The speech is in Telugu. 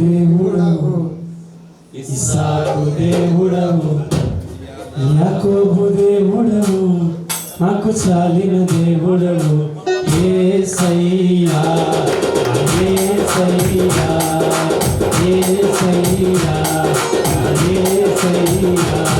దేవుడవు. ఇస్సాకు దేవుడవు. యాకోబు దేవుడవు. నాకు చాలిన దేవుడవు. ఏ సయ్యా ఏ సయ్యా ఏ సయ్యా ఏ సయ్యా